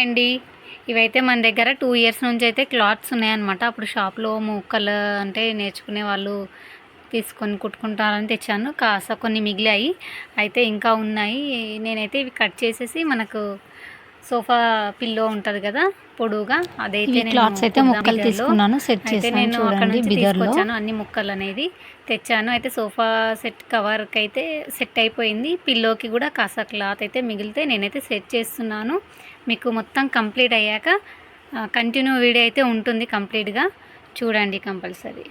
ఉన్నాయండి. ఇవైతే మన దగ్గర టూ ఇయర్స్ నుంచి అయితే క్లాత్స్ ఉన్నాయన్నమాట. అప్పుడు షాప్లో ముక్కలు అంటే నేర్చుకునే వాళ్ళు తీసుకొని కుట్టుకుంటారని తెచ్చాను. కాస్త కొన్ని మిగిలాయి. అయితే ఇంకా ఉన్నాయి. నేనైతే ఇవి కట్ చేసేసి మనకు సోఫా పిల్లో ఉంటుంది కదా పొడుగా అదైతే క్లాత్స్ అయితే ముక్కలు. తీసుకున్నాను సెట్ చేశాను నేను అక్కడ చూడండి నుంచి తీసుకొచ్చాను అన్ని ముక్కలు అనేది తెచ్చాను అయితే సోఫా సెట్ కవర్కి అయితే సెట్ అయిపోయింది. పిల్లోకి కూడా కాస్త క్లాత్ అయితే మిగిలితే నేనైతే సెట్ చేస్తున్నాను. మీకు మొత్తం కంప్లీట్ అయ్యాక కంటిన్యూ వీడియో అయితే ఉంటుంది కంప్లీట్గా. చూడండి కంపల్సరీ.